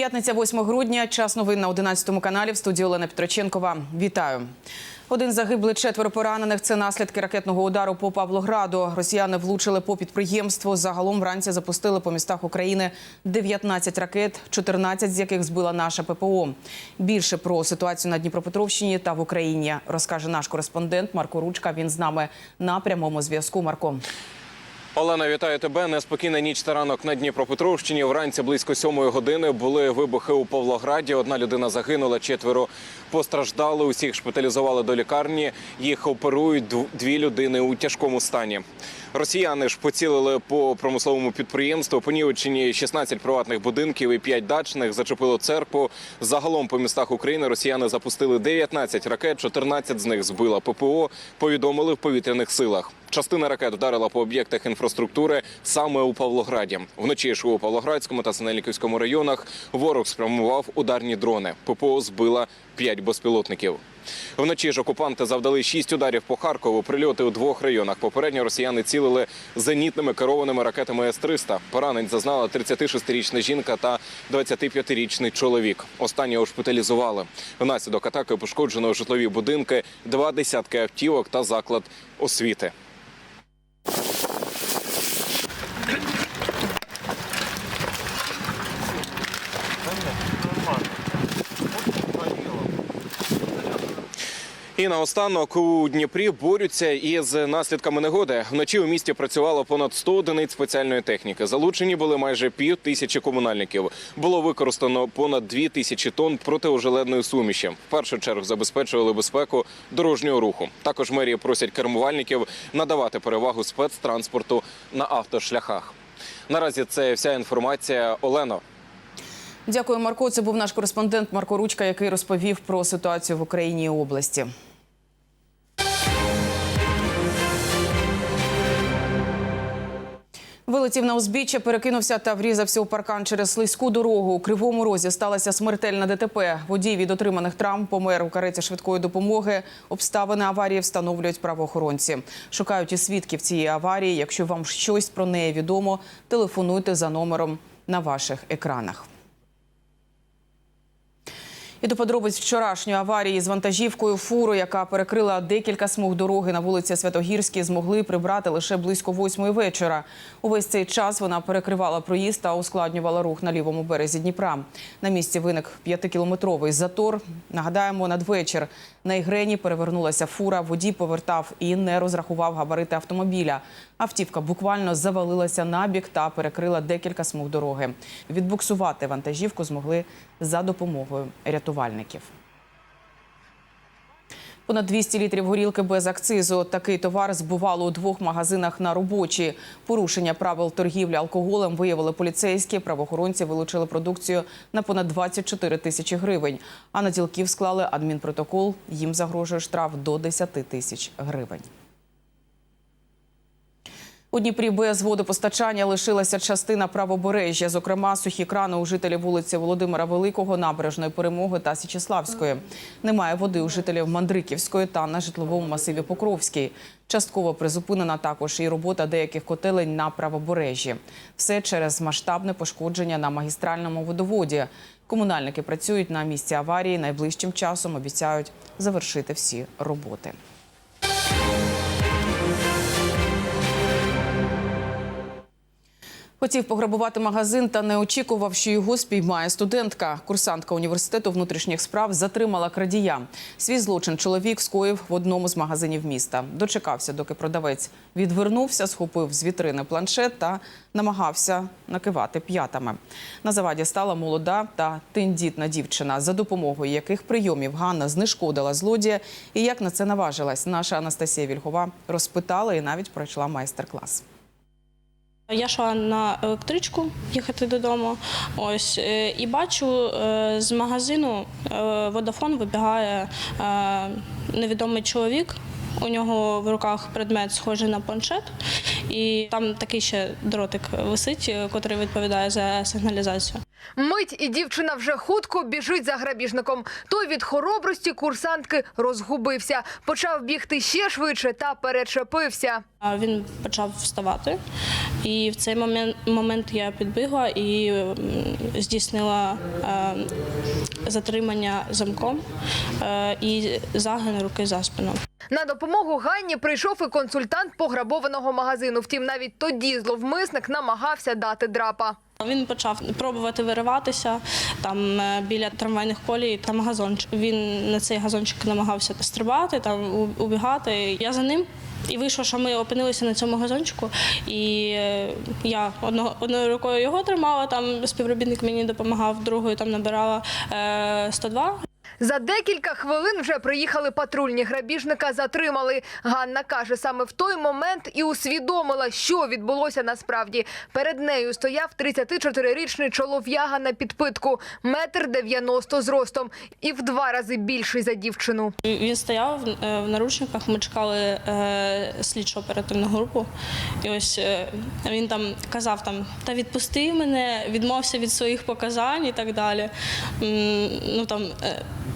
П'ятниця 8 грудня. Час новин на 11 каналі в студії Олена Петроченкова. Вітаю. Один загиблий, четверо поранених. Це наслідки ракетного удару по Павлограду. Росіяни влучили по підприємству. Загалом вранці запустили по містах України 19 ракет, 14 з яких збила наша ППО. Більше про ситуацію на Дніпропетровщині та в Україні розкаже наш кореспондент Марко Ручка. Він з нами на прямому зв'язку. Марко. Олена, вітаю тебе. Неспокійна ніч та ранок на Дніпропетровщині. Вранці близько сьомої години були вибухи у Павлограді. Одна людина загинула, четверо постраждали. Усіх шпиталізували до лікарні. Їх оперують дв- дві людини у тяжкому стані. Росіяни ж поцілили по промисловому підприємству. Понівечені 16 приватних будинків і 5 дачних. Зачепило церкву. Загалом по містах України росіяни запустили 19 ракет, 14 з них збила ППО. Повідомили в повітряних силах. Частина ракет вдарила по об'єктах інфраструктури саме у Павлограді. Вночі ж у Павлоградському та Синельниківському районах ворог спрямував ударні дрони. ППО збила 5 безпілотників. Вночі ж окупанти завдали 6 ударів по Харкову. Прильоти у двох районах. Попередньо росіяни цілили зенітними керованими ракетами С-300. Поранень зазнала 36-річна жінка та 25-річний чоловік. Останнього шпиталізували. Внаслідок атаки пошкоджено житлові будинки, два десятки автівок та заклад освіти. І наостанок у Дніпрі борються із наслідками негоди. Вночі у місті працювало понад 100 одиниць спеціальної техніки. Залучені були майже пів тисячі комунальників. Було використано понад дві тисячі тонн протиожеледної суміші. В першу чергу забезпечували безпеку дорожнього руху. Також мерії просять кермувальників надавати перевагу спецтранспорту на автошляхах. Наразі це вся інформація. Олено. Дякую, Марко. Це був наш кореспондент Марко Ручка, який розповів про ситуацію в Україні і області. Вилетів на узбіччя, перекинувся та врізався у паркан через слизьку дорогу. У кривому розі сталася смертельна ДТП. Водій від отриманих травм помер у кареті швидкої допомоги. Обставини аварії встановлюють правоохоронці. Шукають і свідків цієї аварії. Якщо вам щось про неї відомо, телефонуйте за номером на ваших екранах. І до подробиць вчорашньої аварії з вантажівкою фуру, яка перекрила декілька смуг дороги на вулиці Святогірській, змогли прибрати лише близько восьмої вечора. Увесь цей час вона перекривала проїзд та ускладнювала рух на лівому березі Дніпра. На місці виник п'ятикілометровий затор. Нагадаємо, надвечір на Ігрені перевернулася фура. Водій повертав і не розрахував габарити автомобіля. Автівка буквально завалилася на бік та перекрила декілька смуг дороги. Відбуксувати вантажівку змогли за допомогою рятувальників. Понад 200 літрів горілки без акцизу. Такий товар збувало у двох магазинах на робочі. Порушення правил торгівлі алкоголем виявили поліцейські. Правоохоронці вилучили продукцію на понад 24 тисячі гривень. А на ділків склали адмінпротокол. Їм загрожує штраф до 10 тисяч гривень. У Дніпрі без водопостачання лишилася частина правобережжя, зокрема сухі крани у жителів вулиці Володимира Великого, набережної перемоги та Січеславської. Немає води у жителів Мандриківської та на житловому масиві Покровській. Частково призупинена також і робота деяких котелень на правобережжі. Все через масштабне пошкодження на магістральному водоводі. Комунальники працюють на місці аварії. Найближчим часом обіцяють завершити всі роботи. Хотів пограбувати магазин та не очікував, що його спіймає студентка. Курсантка університету внутрішніх справ затримала крадія. Свій злочин чоловік скоїв в одному з магазинів міста. Дочекався, доки продавець відвернувся, схопив з вітрини планшет та намагався накивати п'ятами. На заваді стала молода та тендітна дівчина, за допомогою яких прийомів Ганна знешкодила злодія. І як на це наважилась, наша Анастасія Вільгова розпитала і навіть пройшла майстер-клас. Я йшла на електричку їхати додому. Ось е, і бачу е, з магазину Водафон вибігає е, невідомий чоловік. У нього в руках предмет схожий на планшет, і там такий ще дротик висить, який відповідає за сигналізацію. Мить і дівчина вже хутко біжить за грабіжником. Той від хоробрості курсантки розгубився, почав бігти ще швидше та перечепився. Він почав вставати, і в цей момент, момент я підбігла і здійснила е, затримання замком е, і загин руки за спину. На допомогу Ганні прийшов і консультант пограбованого магазину. Втім, навіть тоді зловмисник намагався дати драпа. Він почав пробувати вириватися там е, біля трамвайних колій. Там газончик. Він на цей газончик намагався стрибати, там убігати. Я за ним. І вийшло, що ми опинилися на цьому газончику, і е, я одного, одною рукою його тримала, там співробітник мені допомагав, другою там набирала е, 102. За декілька хвилин вже приїхали патрульні. Грабіжника затримали. Ганна каже, саме в той момент і усвідомила, що відбулося насправді. Перед нею стояв 34-річний чолов'яга на підпитку, метр дев'яносто зростом і в два рази більший за дівчину. Він стояв е, в наручниках. Ми чекали е, слідчо оперативну групу. І ось е, він там казав там: та відпусти мене, відмовся від своїх показань і так далі. Ну там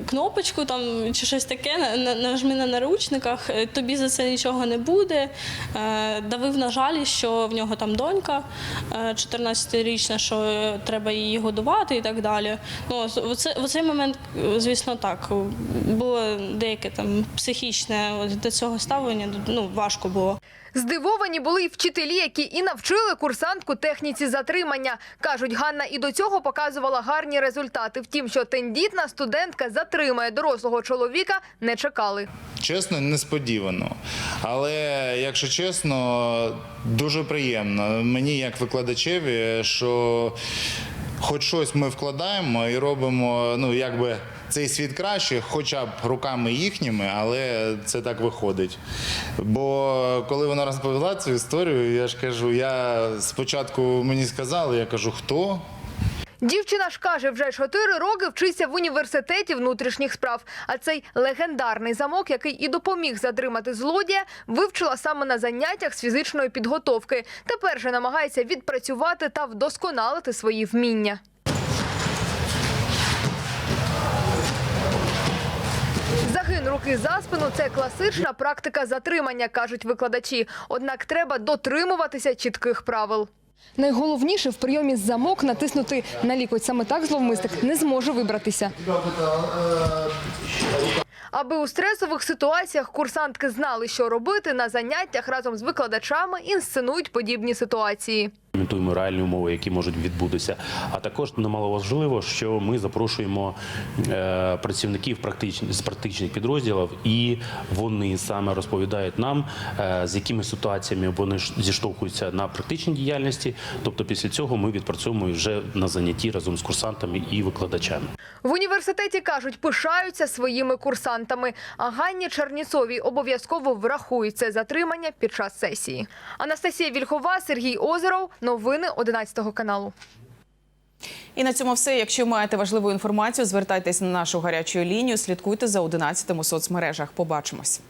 кнопочку там чи щось таке, на- на- нажми на наручниках, е, тобі за це нічого не буде. Е, Давив на жалі, що в нього там донька е, 14-річна, що е, треба її годувати і так далі. Ну, в цей момент, звісно, так, було деяке там психічне до цього ставлення, ну, важко було. Здивовані були й вчителі, які і навчили курсантку техніці затримання. Кажуть, Ганна і до цього показувала гарні результати. Втім, що тендітна студентка затримає дорослого чоловіка, не чекали. Чесно, несподівано. Але, якщо чесно, дуже приємно. Мені, як викладачеві, що хоч щось ми вкладаємо і робимо, ну, якби цей світ краще, хоча б руками їхніми, але це так виходить. Бо коли вона розповіла цю історію, я ж кажу, я спочатку мені сказали, я кажу, хто? Дівчина ж каже, вже чотири роки вчиться в університеті внутрішніх справ. А цей легендарний замок, який і допоміг затримати злодія, вивчила саме на заняттях з фізичної підготовки. Тепер же намагається відпрацювати та вдосконалити свої вміння. Загин руки за спину це класична практика затримання, кажуть викладачі. Однак треба дотримуватися чітких правил. Найголовніше в прийомі замок натиснути на лікоть. Саме так зловмисник не зможе вибратися. Аби у стресових ситуаціях курсантки знали, що робити, на заняттях разом з викладачами інсценують подібні ситуації. Імітуємо реальні умови, які можуть відбутися. А також немало важливо, що ми запрошуємо е, працівників практичних з практичних підрозділів, і вони саме розповідають нам, е, з якими ситуаціями вони зіштовхуються на практичній діяльності. Тобто, після цього ми відпрацьовуємо вже на занятті разом з курсантами і викладачами. В університеті кажуть, пишаються своїми курсантами. А Ганні Черніцовій обов'язково врахують це затримання під час сесії. Анастасія Вільхова, Сергій Озеров. Новини 11 каналу. І на цьому все. Якщо маєте важливу інформацію, звертайтесь на нашу гарячу лінію. Слідкуйте за 11 у соцмережах. Побачимось.